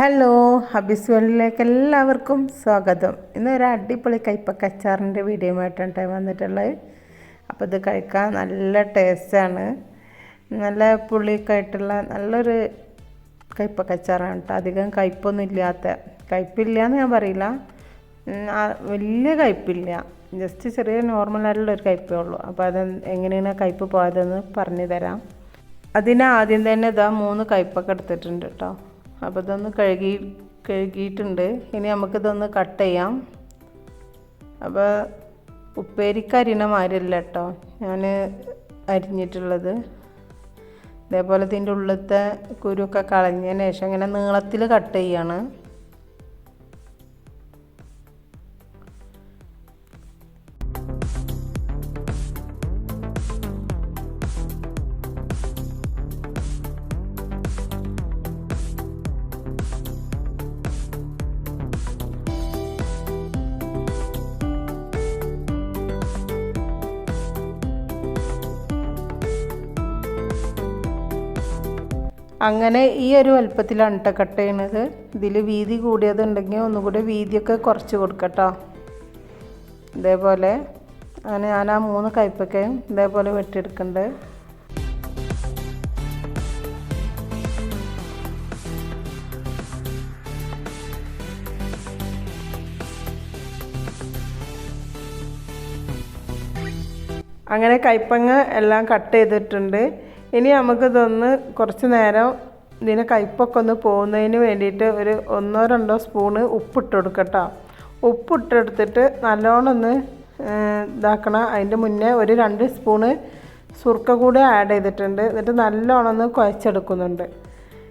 Hello ഹബീസ് വേൾഡിലേക്ക് എല്ലാവർക്കും സ്വാഗതം. ഇന്ന് ഒരു അടിപൊളി കയ്പക്ക വീഡിയോ ആയിട്ടാണ് വന്നിട്ടുള്ളത്. അപ്പോൾ ഇത് കഴിക്കാൻ നല്ല ടേസ്റ്റാണ് നല്ല പുളിയൊക്കെ നല്ലൊരു കയ്പക്ക കച്ചാറാണ് കേട്ടോ. അധികം കയ്പൊന്നും ഇല്ലാത്ത. കയ്പില്ല എന്ന് ഞാൻ പറയില്ല. വലിയ കയ്പില്ല ജസ്റ്റ് ചെറിയ നോർമൽ ആയിട്ടുള്ള ഒരു കയ്പേ ഉള്ളൂ. അപ്പോൾ അത് എങ്ങനെയാണ് കയ്പ് പോയതെന്ന് പറഞ്ഞു തരാം അതിനാദ്യം തന്നെ ഇതാ മൂന്ന് കയ്പൊക്കെ എടുത്തിട്ടുണ്ട് കേട്ടോ. അപ്പോൾ ഇതൊന്ന് കഴുകി കഴുകിയിട്ടുണ്ട്. ഇനി നമുക്കിതൊന്ന് കട്ട് ചെയ്യാം. അപ്പോൾ ഉപ്പേരിക്ക് അരിണ മാരില്ല കേട്ടോ. ഞാൻ അരിഞ്ഞിട്ടുള്ളത്. ഇതേപോലെ ഇതിന്റെ ഉള്ളിലത്തെ കുരുവൊക്കെ കളഞ്ഞതിന് ശേഷം ഇങ്ങനെ നീളത്തിൽ കട്ട് ചെയ്യാണ്. അങ്ങനെ ഈ ഒരു വലുപ്പത്തിലാണ് കേട്ടോ കട്ട് ചെയ്യണത്. ഇതിൽ വീതി കൂടിയതുണ്ടെങ്കിൽ ഒന്നുകൂടി വീതിയൊക്കെ കുറച്ച് കൊടുക്കട്ടോ. ഇതേപോലെ അങ്ങനെ ഞാൻ ആ മൂന്ന് കയ്പക്കയും ഇതേപോലെ വെട്ടിയെടുക്കുന്നുണ്ട് അങ്ങനെ കയ്പങ്ങ എല്ലാം കട്ട് ചെയ്തിട്ടുണ്ട്. ഇനി നമുക്കിതൊന്ന് കുറച്ച് നേരം ഇതിന് കയ്പൊക്കെ ഒന്ന് പോകുന്നതിന് വേണ്ടിയിട്ട് ഒരു ഒന്നോ രണ്ടോ സ്പൂണ് ഉപ്പിട്ട് കൊടുക്കട്ടോ. ഉപ്പിട്ടെടുത്തിട്ട് നല്ലോണം ഒന്ന് ഇതാക്കണം. അതിന്റെ മുന്നേ ഒരു രണ്ട് സ്പൂണ് സുർക്ക കൂടി ആഡ് ചെയ്തിട്ടുണ്ട്. എന്നിട്ട് നല്ലോണം ഒന്ന് കുഴച്ചെടുക്കുന്നുണ്ട്.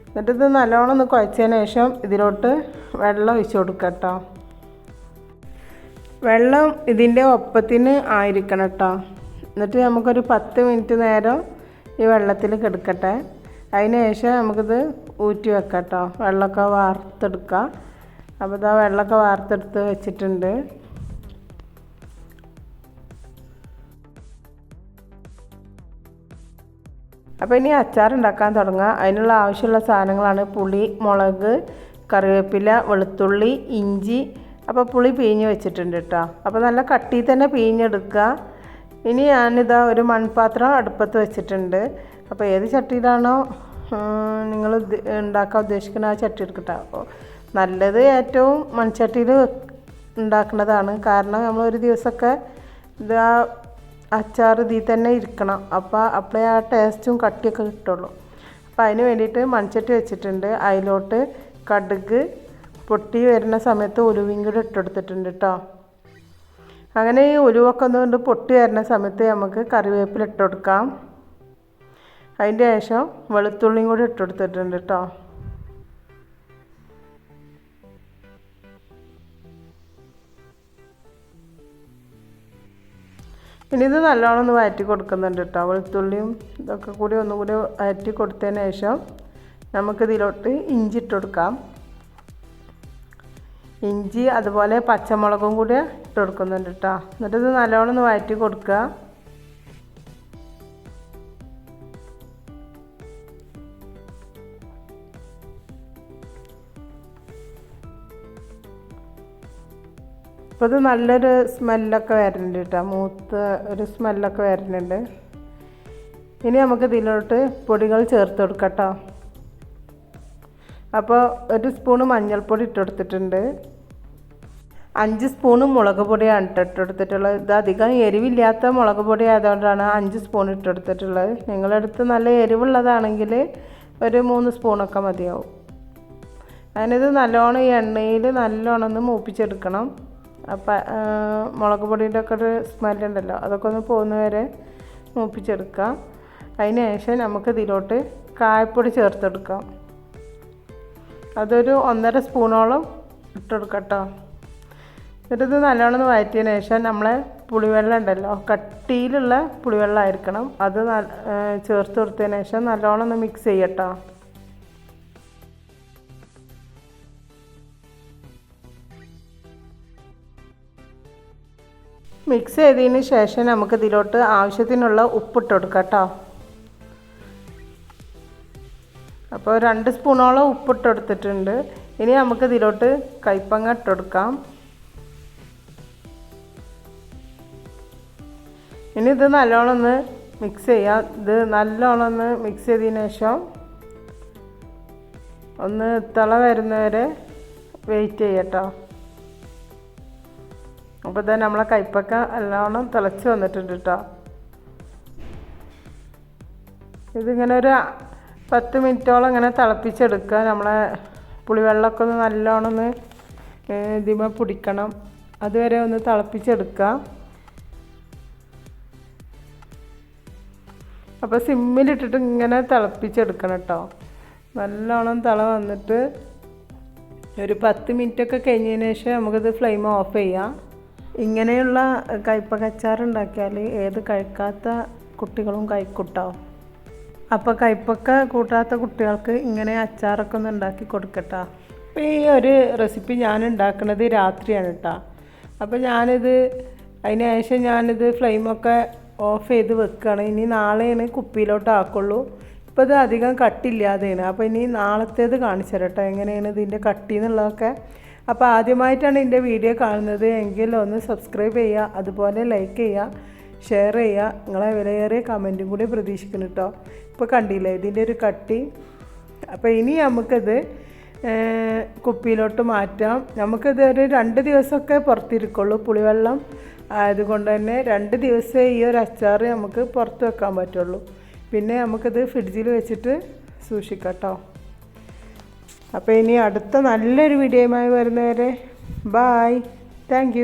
എന്നിട്ട് ഇത് നല്ലോണം ഒന്ന് കുഴച്ചതിന് ശേഷം ഇതിലോട്ട് വെള്ളം ഒഴിച്ച് കൊടുക്കട്ടോ. വെള്ളം ഇതിന്റെ ഒപ്പത്തിന് ആയിരിക്കണം കേട്ടോ എന്നിട്ട് നമുക്കൊരു പത്ത് മിനിറ്റ് നേരം ഈ വെള്ളത്തിൽ കിടക്കട്ടെ. അതിന് ശേഷം നമുക്കിത് ഊറ്റി വെക്കാം കേട്ടോ വെള്ളമൊക്കെ വാർത്തെടുക്കാം. അപ്പോൾ ഇതാ വെള്ളമൊക്കെ വാർത്തെടുത്ത് വെച്ചിട്ടുണ്ട്. അപ്പോൾ ഇനി അച്ചാർ ഉണ്ടാക്കാൻ തുടങ്ങാം. അതിനുള്ള ആവശ്യമുള്ള സാധനങ്ങളാണ് പുളി മുളക് കറിവേപ്പില വെളുത്തുള്ളി ഇഞ്ചി. അപ്പോൾ പുളി പിഴിഞ്ഞ് വെച്ചിട്ടുണ്ട് കേട്ടോ അപ്പോൾ നല്ല കട്ടി തന്നെ പിഴിഞ്ഞെടുക്കുക. ഇനി ഞാനിതാ ഒരു മൺപാത്രം അടുപ്പത്ത് വെച്ചിട്ടുണ്ട്. അപ്പോൾ ഏത് ചട്ടിയിലാണോ നിങ്ങൾ ഉണ്ടാക്കാൻ ഉദ്ദേശിക്കുന്ന ആ ചട്ടി എടുക്കട്ടെ. അപ്പോൾ നല്ലത് ഏറ്റവും മൺചട്ടിയിൽ ഉണ്ടാക്കുന്നതാണ്. കാരണം നമ്മൾ ഒരു ദിവസമൊക്കെ ഇത് ആ അച്ചാർ ഇതിൽ തന്നെ ഇരിക്കണം. അപ്പോൾ അപ്പോഴേ ആ ടേസ്റ്റും കട്ടിയൊക്കെ കിട്ടുള്ളൂ. അപ്പോൾ അതിന് വേണ്ടിയിട്ട് മൺചട്ടി വെച്ചിട്ടുണ്ട്. അതിലോട്ട് കടുക് പൊട്ടി വരുന്ന സമയത്ത് ഉലുവയും ഇട്ടെടുത്തിട്ടുണ്ട് കേട്ടോ അങ്ങനെ ഈ ഉലുവൊക്കെ ഒന്നുകൊണ്ട് പൊട്ടി വരുന്ന സമയത്ത് നമുക്ക് കറിവേപ്പില ഇട്ട് കൊടുക്കാം. അതിന്റെ ശേഷം വെളുത്തുള്ളിയും കൂടി ഇട്ട് കൊടുത്തിട്ടുണ്ട് കേട്ടോ ഇനി ഇത് നല്ലോണം ഒന്ന് വഴറ്റി കൊടുക്കുന്നുണ്ട് കേട്ടോ വെളുത്തുള്ളിയും ഇതൊക്കെ കൂടി ഒന്നും കൂടി വഴറ്റി കൊടുത്തതിന് ശേഷം നമുക്കിതിലോട്ട് ഇഞ്ചി ഇട്ട് കൊടുക്കാം. ഇഞ്ചി അതുപോലെ പച്ചമുളകും കൂടി ഇട്ട് കൊടുക്കുന്നുണ്ട് കേട്ടോ എന്നിട്ട് ഇത് നല്ലോണം ഒന്ന് വഴറ്റി കൊടുക്കുക. ഇപ്പോൾ ഇത് നല്ലൊരു സ്മെല്ലൊക്കെ വരുന്നുണ്ട് കേട്ടോ മൂത്ത ഒരു സ്മെല്ലൊക്കെ വരുന്നുണ്ട് ഇനി നമുക്ക് ഇതിലോട്ട് പൊടികൾ ചേർത്ത് കൊടുക്കാം കേട്ടോ അപ്പോൾ ഒരു സ്പൂണ് മഞ്ഞൾപ്പൊടി ഇട്ട് കൊടുത്തിട്ടുണ്ട് അഞ്ച് സ്പൂണ് മുളക് പൊടിയാണ് ഇട്ട് ഇട്ടെടുത്തിട്ടുള്ളത്. ഇത് അധികം എരിവില്ലാത്ത മുളക് പൊടി ആയതുകൊണ്ടാണ് അഞ്ച് സ്പൂൺ ഇട്ടെടുത്തിട്ടുള്ളത്. നിങ്ങളെടുത്ത് നല്ല എരിവുള്ളതാണെങ്കിൽ ഒരു മൂന്ന് സ്പൂണൊക്കെ മതിയാവും. അതിനിത് നല്ലോണം എണ്ണയിൽ നല്ലോണം ഒന്ന് മൂപ്പിച്ചെടുക്കണം. അപ്പം മുളക് പൊടിയുടെ ഒക്കെ ഒരു സ്മെല്ലുണ്ടല്ലോ അതൊക്കെ ഒന്ന് പോകുന്ന വരെ മൂപ്പിച്ചെടുക്കാം. അതിന് ശേഷം നമുക്ക് കായപ്പൊടി ചേർത്തെടുക്കാം. അതൊരു ഒന്നര സ്പൂണോളം ഇട്ടെടുക്കാം കേട്ടോ എന്നിട്ടിത് നല്ലോണം വഴറ്റിയതിന് ശേഷം നമ്മളെ പുളിവെള്ളം ഉണ്ടല്ലോ കട്ടിയിലുള്ള പുളിവെള്ളം ആയിരിക്കണം. അത് ചേർത്ത് കൊടുത്തതിന് ശേഷം നല്ലോണം ഒന്ന് മിക്സ് ചെയ്യട്ടോ. മിക്സ് ചെയ്തതിന് ശേഷം നമുക്ക് ഇതിലോട്ട് ആവശ്യത്തിനുള്ള ഉപ്പിട്ട് കൊടുക്കാം കേട്ടോ അപ്പോൾ രണ്ട് സ്പൂണോളം ഉപ്പിട്ടെടുത്തിട്ടുണ്ട്. ഇനി നമുക്ക് ഇതിലോട്ട് കൈപ്പങ്ങ ഇട്ടെടുക്കാം. ഇനി ഇത് നല്ലോണം ഒന്ന് മിക്സ് ചെയ്യാം. ഇത് നല്ലോണം ഒന്ന് മിക്സ് ചെയ്തതിന് ശേഷം ഒന്ന് തിള വരുന്നവരെ വെയിറ്റ് ചെയ്യട്ടോ. അപ്പോൾ ഇതാ നമ്മളെ കൈപ്പക്ക നല്ലോണം തിളച്ച് വന്നിട്ടുണ്ട് കേട്ടോ ഇതിങ്ങനെ ഒരു പത്ത് മിനിറ്റോളം ഇങ്ങനെ തിളപ്പിച്ചെടുക്കുക. നമ്മളെ പുളിവെള്ളമൊക്കെ ഒന്ന് നല്ലോണം ഒന്ന് ഇതിമ പിടിക്കണം. അതുവരെ ഒന്ന് തിളപ്പിച്ചെടുക്കുക. അപ്പോൾ സിമ്മിലിട്ടിട്ട് ഇങ്ങനെ തിളപ്പിച്ചെടുക്കണം കേട്ടോ. നല്ലോണം തിള വന്നിട്ട് ഒരു പത്ത് മിനിറ്റൊക്കെ കഴിഞ്ഞതിന് ശേഷം നമുക്കിത് ഫ്ലെയിം ഓഫ് ചെയ്യാം. ഇങ്ങനെയുള്ള കയ്പ്പ കച്ചാറുണ്ടാക്കിയാൽ ഏത് കഴിക്കാത്ത കുട്ടികളും കഴിക്കൂട്ടോ അപ്പോൾ കയ്പക്ക കൂട്ടാത്ത കുട്ടികൾക്ക് ഇങ്ങനെ അച്ചാറൊക്കെ ഒന്ന് ഉണ്ടാക്കി കൊടുക്കട്ടോ. അപ്പോൾ ഈ ഒരു റെസിപ്പി ഞാൻ ഉണ്ടാക്കുന്നത് രാത്രിയാണ് കേട്ടോ അപ്പോൾ ഞാനിത് അതിന് ശേഷം ഞാനിത് ഫ്ലെയിമൊക്കെ ഓഫ് ചെയ്ത് വെക്കുകയാണ് ഇനി നാളെയാണ് കുപ്പിയിലോട്ട് ആക്കുള്ളൂ. ഇപ്പോൾ ഇത് അധികം കട്ടില്ലാതെയാണ്. അപ്പോൾ ഇനി നാളത്തേത് കാണിച്ചു തരട്ടെ എങ്ങനെയാണ് ഇതിന്റെ കട്ടി എന്നുള്ളതൊക്കെ. അപ്പോൾ ആദ്യമായിട്ടാണ് എന്റെ വീഡിയോ കാണുന്നത്. എങ്കിൽ ഒന്ന് സബ്സ്ക്രൈബ് ചെയ്യുക. അതുപോലെ ലൈക്ക് ചെയ്യുക. ഷെയർ ചെയ്യുക. നിങ്ങളെ വിലയേറിയ കമന്റും കൂടി പ്രതീക്ഷിക്കുന്നു കേട്ടോ ഇപ്പോൾ കണ്ടില്ലേ ഇതിന്റെ ഒരു കട്ടി. അപ്പോൾ ഇനി നമുക്കത് കുപ്പിയിലോട്ട് മാറ്റാം. നമുക്കിത് ഒരു രണ്ട് ദിവസമൊക്കെ പുറത്തിരിക്കുള്ളൂ പുളിവെള്ളം. ആയതുകൊണ്ട് തന്നെ രണ്ട് ദിവസമേ ഈ ഒരു അച്ചാർ നമുക്ക് പുറത്ത് വെക്കാൻ പറ്റുള്ളൂ. പിന്നെ നമുക്കിത് ഫ്രിഡ്ജിൽ വെച്ചിട്ട് സൂക്ഷിക്കാം കേട്ടോ അപ്പോൾ ഇനി അടുത്ത നല്ലൊരു വീഡിയോയുമായി വരുന്നവരെ ബായ് താങ്ക്